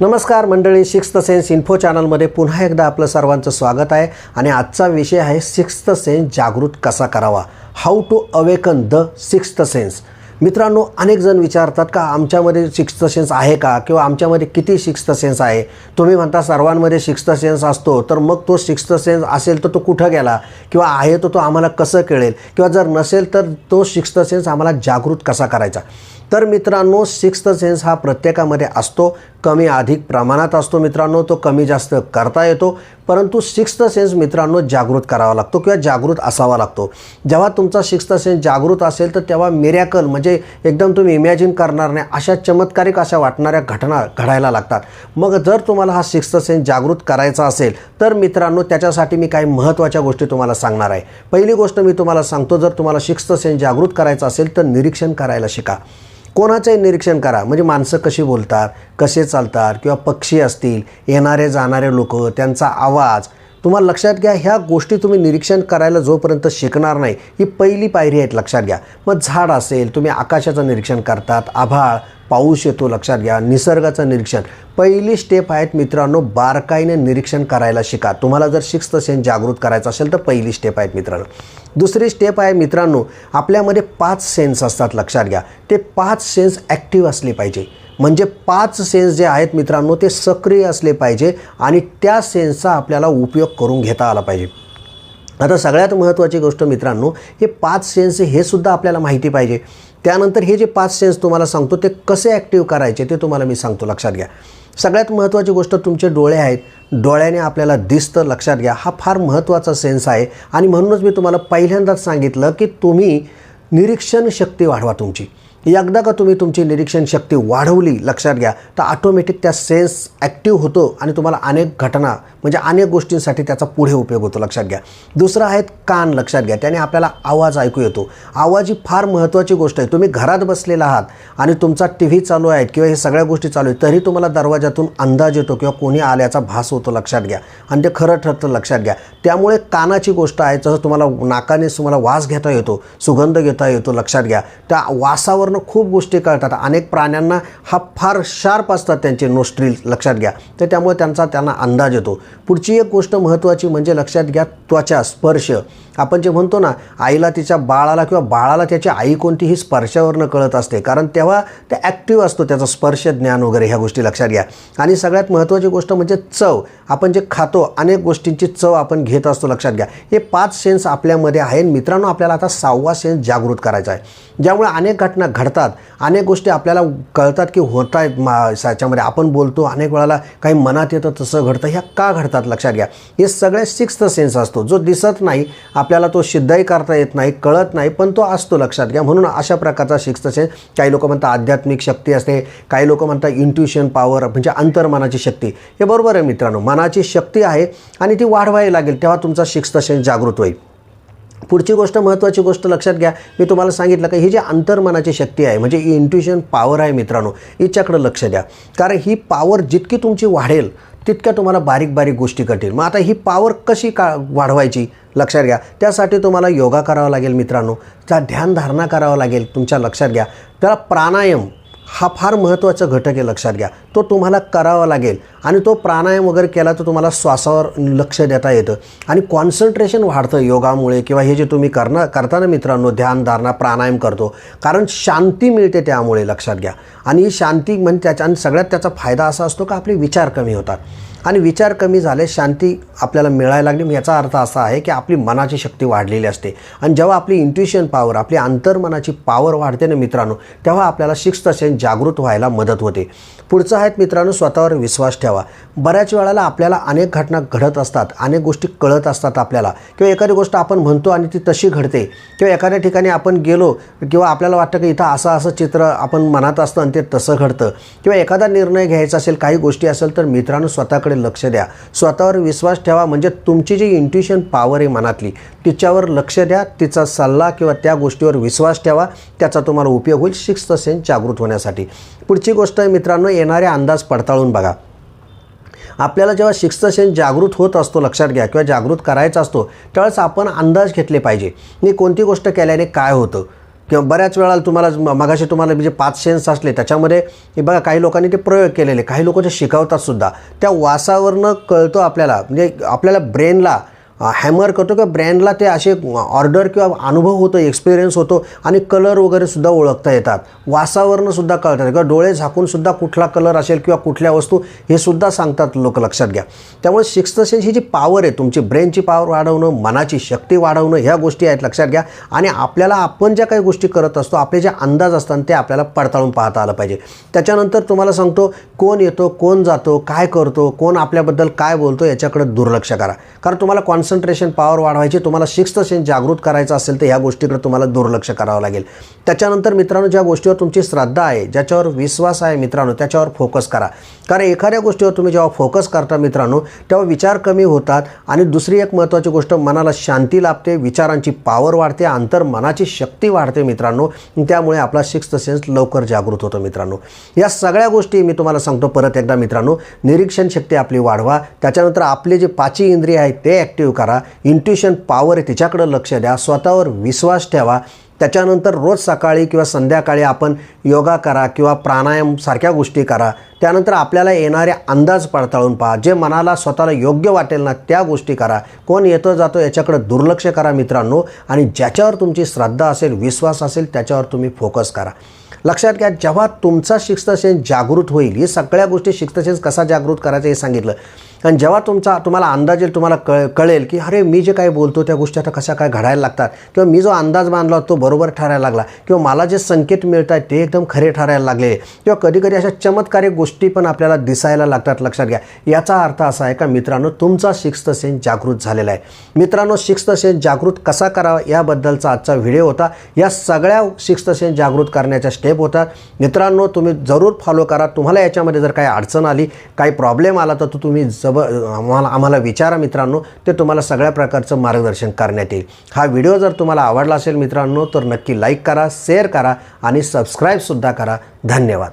नमस्कार मंडळी sixth sense info चॅनलमध्ये पुन्हा एकदा आपलं सर्वांचं स्वागत आहे. आणि आजचा विषय आहे सिक्स्थ सेन्स जागृत कसा करावा? How to awaken the sixth sense. मित्रांनो अनेक जण विचारतात का आमच्यामध्ये सिक्स्थ सेन्स आहे का? किंवा आमच्यामध्ये किती सिक्स्थ सेन्स आहे? तुम्ही म्हणता सर्वांमध्ये सिक्स्थ सेन्स असतो तर मग तो सिक्स्थ सेन्स असेल तर तो कुठं गेला? किंवा आहे तर तो आम्हाला कसं कळेल? किंवा जर नसेल तर तो सिक्स्थ सेन्स आम्हाला जागृत कसा करायचा? तर मित्रांनो सिक्स्थ सेन्स हा प्रत्येकामध्ये असतो कमी अधिक प्रमाणात असतो मित्रांनो तो कमी जास्त करता येतो. परंतु सिक्स्थ सेन्स मित्रांनो जागृत करावा लागतो किंवा जागृत असावा लागतो. जेव्हा तुमचा सिक्स्थ सेन्स जागृत असेल तर तेव्हा मिरॅकल म्हणजे एकदम तुम्ही इमॅजिन करणार नाही अशा चमत्कारिक अशा वाटणाऱ्या घटना घडायला लागतात. मग जर तुम्हाला हा सिक्स्थ सेन्स जागृत करायचा असेल तर मित्रांनो त्याच्यासाठी मी काही महत्त्वाच्या गोष्टी तुम्हाला सांगणार आहे. पहिली गोष्ट मी तुम्हाला सांगतो जर तुम्हाला सिक्स्थ सेन्स जागृत करायचा असेल तर निरीक्षण करायला शिका. कोणाचंही निरीक्षण करा. म्हणजे माणसं कशी बोलतात कसे चालतात किंवा पक्षी असतील येणारे जाणारे लोक त्यांचा आवाज तुम्हाला लक्षात घ्या ह्या गोष्टी तुम्ही निरीक्षण करायला जोपर्यंत शिकणार नाही ही पहिली पायरी आहेत लक्षात घ्या. मग झाड असेल तुम्ही आकाशाचं निरीक्षण करतात आभाळ पाऊस येतो लक्षात घ्या. निसर्गाचं निरीक्षण. पहिली स्टेप आहेत मित्रांनो बारकाईने निरीक्षण करायला शिका. तुम्हाला जर सिक्स्थ सेन्स जागृत करायचं असेल तर पहिली स्टेप आहेत मित्रांनो. दुसरी स्टेप आहे मित्रांनो आपल्यामध्ये पाच सेन्स असतात लक्षात घ्या. ते पाच सेन्स ॲक्टिव्ह असले पाहिजे. म्हणजे पाच सेन्स जे आहेत मित्रांनो ते सक्रिय असले पाहिजे आणि त्या सेन्सचा आपल्याला उपयोग करून घेता आला पाहिजे. आता सगळ्यात महत्त्वाची गोष्ट मित्रांनो हे पाच सेन्स हे सुद्धा आपल्याला माहिती पाहिजे. त्यानंतर हे जे पाच सेन्स तुम्हाला सांगतो ते कसे ॲक्टिव्ह करायचे ते तुम्हाला मी सांगतो लक्षात घ्या. सगळ्यात महत्त्वाची गोष्ट तुमचे डोळे आहेत. डोळ्याने आपल्याला दिसतं लक्षात घ्या. हा फार महत्त्वाचा सेन्स आहे. आणि म्हणूनच मी तुम्हाला पहिल्यांदाच सांगितलं की तुम्ही निरीक्षण शक्ती वाढवा तुमची. एकदा का तुम्ही तुमची निरीक्षण शक्ती वाढवली लक्षात घ्या तर ऑटोमॅटिक त्या सेन्स ॲक्टिव्ह होतो आणि तुम्हाला अनेक घटना म्हणजे अनेक गोष्टींसाठी त्याचा पुढे उपयोग होतो लक्षात घ्या. दुसरं आहेत कान लक्षात घ्या. त्याने आपल्याला आवाज ऐकू येतो. आवाज ही फार महत्त्वाची गोष्ट आहे. तुम्ही घरात बसलेला आहात आणि तुमचा टी व्ही चालू आहे किंवा हे सगळ्या गोष्टी चालू आहेत तरी तुम्हाला दरवाजातून अंदाज येतो किंवा कोणी आल्याचा भास होतो लक्षात घ्या. आणि ते खरं ठरतं लक्षात घ्या. त्यामुळे कानाची गोष्ट आहे जसं तुम्हाला नाकाने तुम्हाला वास घेता येतो सुगंध घेता येतो लक्षात घ्या. त्या वासावर वासावरनं खूप गोष्टी कळतात. अनेक प्राण्यांना हा फार शार्प असतात त्यांचे नोस्ट्रील लक्षात घ्या. तर त्यामुळे त्यांचा त्यांना अंदाज येतो. पुढची एक गोष्ट महत्त्वाची म्हणजे लक्षात घ्या त्वचा स्पर्श. आपण जे म्हणतो ना आईला तिच्या बाळाला किंवा बाळाला त्याची आई कोणतीही स्पर्शावरनं कळत असते. कारण तेव्हा ते ॲक्टिव्ह असतो त्याचं स्पर्श ज्ञान वगैरे ह्या गोष्टी लक्षात घ्या. आणि सगळ्यात महत्त्वाची गोष्ट म्हणजे चव. आपण जे खातो अनेक गोष्टींची चव आपण घेत असतो लक्षात घ्या. हे पाच सेन्स आपल्यामध्ये आहे मित्रांनो आपल्याला आता सहावा सेन्स जागृत करायचा आहे. ज्यामुळे अनेक घटना घडतात. अनेक गोष्टी आपल्याला कळतात की होत आहेत मा याच्यामध्ये. आपण बोलतो अनेक वेळाला काही मनात येतं तसं घडतं. ह्या का घडतात? लक्षात घ्या. हे सगळे सिक्स्थ सेन्स असतो. जो दिसत नाही आपल्याला तो सिद्धही करता येत नाही कळत नाही पण तो असतो लक्षात घ्या. म्हणून अशा प्रकारचा सिक्स्थ सेन्स काही लोक म्हणतात आध्यात्मिक शक्ती असते काही लोक म्हणतात इंट्युशन पॉवर म्हणजे अंतर्मनाची शक्ती. हे बरोबर आहे मित्रांनो. मनाची शक्ती आहे आणि ती वाढवावी लागेल तेव्हा तुमचा सिक्स्थ सेन्स जागृत होईल. पुढची गोष्ट महत्त्वाची गोष्ट लक्षात घ्या. मी तुम्हाला सांगितलं का ही जी अंतर्मनाची शक्ती आहे म्हणजे इंट्युशन पॉवर आहे मित्रांनो हिच्याकडं लक्ष द्या. कारण ही पॉवर जितकी तुमची वाढेल तितक्या तुम्हाला बारीक बारीक गोष्टी कठीण मग आता ही पॉवर कशी का वाढवायची? लक्षात घ्या. त्यासाठी तुम्हाला योगा करावा लागेल मित्रांनो. त्या ध्यानधारणा करावा लागेल तुमच्या लक्षात घ्या. त्याला प्राणायाम हा फार महत्त्वाचा घटक आहे लक्षात घ्या. तो तुम्हाला करावा लागेल आणि तो प्राणायाम वगैरे केला तर तुम्हाला श्वासावर लक्ष देता येतं. आणि कॉन्सन्ट्रेशन वाढतं योगामुळे किंवा हे जे तुम्ही करणार करताना मित्रांनो ध्यान धारणा प्राणायाम करतो. कारण शांती मिळते त्यामुळे लक्षात घ्या. आणि ही शांती म्हणजे त्याच्या आणि सगळ्यात त्याचा फायदा असा असतो का आपले विचार कमी होतात. आणि विचार कमी झाले शांती आपल्याला मिळायला लागली. याचा अर्थ असा आहे की आपली मनाची शक्ती वाढलेली असते. आणि जेव्हा आपली इंट्युशन पॉवर आपली अंतर्मनाची पॉवर वाढते ना मित्रांनो तेव्हा आपल्याला सिक्स्थ सेन्स जागृत व्हायला मदत होते. पुढचं आहेत मित्रांनो स्वतःवर विश्वास ठेवा. बऱ्याच वेळाला आपल्याला अनेक घटना घडत असतात अनेक गोष्टी कळत असतात आपल्याला. किंवा एखादी गोष्ट आपण म्हणतो आणि ती तशी घडते. किंवा एखाद्या ठिकाणी आपण गेलो किंवा आपल्याला वाटतं की इथं असं असं चित्र आपण मनात असतं आणि ते तसं घडतं. किंवा एखादा निर्णय घ्यायचा असेल काही गोष्टी असेल तर मित्रांनो स्वतःकडे लक्ष द्या. स्वतःवर विश्वास ठेवा म्हणजे तुमची जी इंट्युशन पॉवर आहे मनातली तिच्यावर लक्ष द्या तिचा सल्ला किंवा त्या गोष्टीवर विश्वास ठेवा त्याचा तुम्हाला उपयोग होईल सिक्स्थ सेन्स जागृत होण्यासाठी. पुढची गोष्ट आहे मित्रांनो येणारे अंदाज पडताळून बघा. आपल्याला जेव्हा सिक्स्थ सेन्स जागृत होत असतो लक्षात घ्या किंवा जागृत करायचा असतो त्यावेळेस आपण अंदाज घेतले पाहिजे. मी कोणती गोष्ट केल्याने काय होतं? किंवा बऱ्याच वेळा तुम्हाला मगाशी तुम्हाला म्हणजे पाच सेन्स असले त्याच्यामध्ये बघा काही लोकांनी ते प्रयोग केलेले काही लोक ते शिकवतात सुद्धा त्या वासावरनं कळतो आपल्याला. म्हणजे आपल्याला ब्रेनला हॅमर करतो किंवा ब्रँडला ते असे ऑर्डर किंवा अनुभव होतो एक्सपिरियन्स होतो आणि कलर वगैरे सुद्धा ओळखता येतात. वासावरनंसुद्धा कळतात किंवा डोळे झाकून सुद्धा कुठला कलर असेल किंवा कुठल्या वस्तू हे सुद्धा सांगतात लोक लक्षात घ्या. त्यामुळे सिक्स्थ सेन्स ही जी पॉवर आहे तुमची ब्रेनची पॉवर वाढवणं मनाची शक्ती वाढवणं ह्या गोष्टी आहेत लक्षात घ्या. आणि आपल्याला आपण ज्या काही गोष्टी करत असतो आपले जे अंदाज असतात ते आपल्याला पडताळून पाहता आलं पाहिजे. त्याच्यानंतर तुम्हाला सांगतो कोण येतो कोण जातो काय करतो कोण आपल्याबद्दल काय बोलतो याच्याकडे दुर्लक्ष करा. कारण तुम्हाला कॉन्स कॉन्सन्ट्रेशन पॉवर वाढवायची तुम्हाला सिक्स्थ सेन्स जागृत करायचं असेल तर ह्या गोष्टीकडे तुम्हाला दुर्लक्ष करावं लागेल. त्याच्यानंतर मित्रांनो ज्या गोष्टीवर तुमची श्रद्धा आहे ज्याच्यावर विश्वास आहे मित्रांनो त्याच्यावर फोकस करा. कारण एखाद्या गोष्टीवर तुम्ही जेव्हा फोकस करता मित्रांनो तेव्हा विचार कमी होतात आणि दुसरी एक महत्त्वाची गोष्ट मनाला शांती लाभते विचारांची पॉवर वाढते अंतर मनाची शक्ती वाढते मित्रांनो त्यामुळे आपला सिक्स्थ सेन्स लवकर जागृत होतो मित्रांनो. या सगळ्या गोष्टी मी तुम्हाला सांगतो परत एकदा मित्रांनो. निरीक्षण शक्ती आपली वाढवा. त्याच्यानंतर आपले जे पाची इंद्रिय आहेत ते ॲक्टिव्ह करा. इंट्युशन पॉवर आहे तिच्याकडं लक्ष द्या. स्वतःवर विश्वास ठेवा. त्याच्यानंतर रोज सकाळी किंवा संध्याकाळी आपण योगा करा किंवा प्राणायाम सारख्या गोष्टी करा. त्यानंतर आपल्याला येणारे अंदाज पडताळून पहा. जे मनाला स्वतःला योग्य वाटेल ना त्या गोष्टी करा. कोण येतो जातो याच्याकडे दुर्लक्ष करा मित्रांनो. आणि ज्याच्यावर तुमची श्रद्धा असेल विश्वास असेल त्याच्यावर तुम्ही फोकस करा. लक्षात घ्या जेव्हा तुमचा शिस्त जागृत होईल ही सगळ्या गोष्टी शिस्त कसा जागृत करायचं हे सांगितलं. आणि जेव्हा तुमचा तुम्हाला अंदाज येईल तुम्हाला कळ कळेल की अरे मी जे काही बोलतो त्या गोष्टी आता कशा काय घडायला लागतात. किंवा मी जो अंदाज बांधला तो बरोबर ठरायला लागला. किंवा मला जे संकेत मिळत आहेत ते एकदम खरे ठरायला लागले किंवा कधी कधी अशा चमत्कारिक गोष्टी गोष्टी पण आपल्याला दिसायला लागतात. लक्षात घ्या. याचा अर्थ असा आहे का मित्रांनो तुमचा सिक्स्त सेन्स जागृत झालेला आहे. मित्रांनो शिस्त सेन्स जागृत कसा करावा याबद्दलचा आजचा व्हिडिओ होता. या सगळ्या शिस्त सेन्स जागृत करण्याच्या स्टेप होतात मित्रांनो तुम्ही जरूर फॉलो करा. तुम्हाला याच्यामध्ये जर काही अडचण आली काही प्रॉब्लेम आला तर तो तुम्ही जब आम्हाला आम्हाला विचारा मित्रांनो. ते तुम्हाला सगळ्या प्रकारचं मार्गदर्शन करण्यात येईल. हा व्हिडिओ जर तुम्हाला आवडला असेल मित्रांनो तर नक्की लाईक करा शेअर करा आणि सबस्क्राईबसुद्धा करा. धन्यवाद.